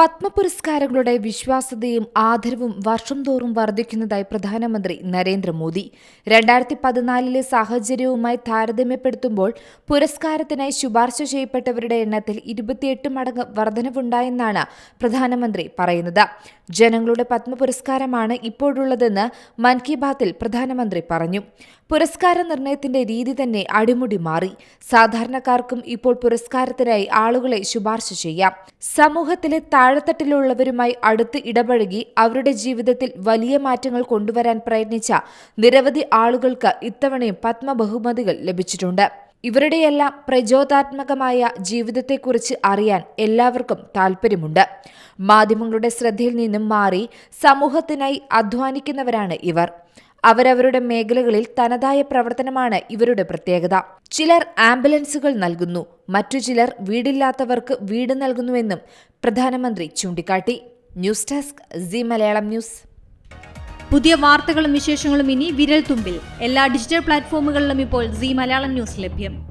പത്മ പുരസ്കാരങ്ങളുടെ വിശ്വാസ്യതയും ആദരവും വർഷം തോറും വർദ്ധിക്കുന്നതായി പ്രധാനമന്ത്രി നരേന്ദ്രമോദി. രണ്ടായിരത്തി പതിനാലിലെ സാഹചര്യവുമായി താരതമ്യപ്പെടുത്തുമ്പോൾ പുരസ്കാരത്തിനായി ശുപാർശ ചെയ്യപ്പെട്ടവരുടെ എണ്ണത്തിൽ ഇരുപത്തിയെട്ട് മടങ്ങ് വർധനവുണ്ടായെന്നാണ് പ്രധാനമന്ത്രി പറയുന്നത്. ജനങ്ങളുടെ പത്മ പുരസ്കാരമാണ് ഇപ്പോഴുള്ളതെന്ന് മൻ കി ബാത്തിൽ പ്രധാനമന്ത്രി പറഞ്ഞു. പുരസ്കാര നിർണയത്തിന്റെ രീതി തന്നെ അടിമുടി മാറി. സാധാരണക്കാർക്കും ഇപ്പോൾ പുരസ്കാരത്തിനായി ആളുകളെ ശുപാർശ ചെയ്യാം. സമൂഹത്തിലെ താഴെത്തട്ടിലുള്ളവരുമായി അടുത്ത് ഇടപഴകി അവരുടെ ജീവിതത്തിൽ വലിയ മാറ്റങ്ങൾ കൊണ്ടുവരാൻ പ്രയത്നിച്ച നിരവധി ആളുകൾക്ക് ഇത്തവണയും പത്മ ബഹുമതികൾ ലഭിച്ചിട്ടുണ്ട്. ഇവരുടെയെല്ലാം പ്രചോദാത്മകമായ ജീവിതത്തെക്കുറിച്ച് അറിയാൻ എല്ലാവർക്കും താൽപ്പര്യമുണ്ട്. മാധ്യമങ്ങളുടെ ശ്രദ്ധയിൽ നിന്നും മാറി സമൂഹത്തിനായി അധ്വാനിക്കുന്നവരാണ് ഇവർ. അവരവരുടെ മേഖലകളിൽ തനതായ പ്രവർത്തനമാണ് ഇവരുടെ പ്രത്യേകത. ചിലർ ആംബുലൻസുകൾ നൽകുന്നു. മറ്റു ചിലർ വീടില്ലാത്തവർക്ക് വീട് നൽകുന്നുവെന്നും പ്രധാനമന്ത്രി ചൂണ്ടിക്കാട്ടി. News desk C Malayalam news. പുതിയ വാർത്തകളും വിശേഷങ്ങളും ഇനി വിരൽ തുമ്പിൽ എല്ലാ ഡിജിറ്റൽ പ്ലാറ്റ്ഫോമുകളിലും ഇപ്പോൾ സി മലയാളം ന്യൂസ് ലഭ്യം.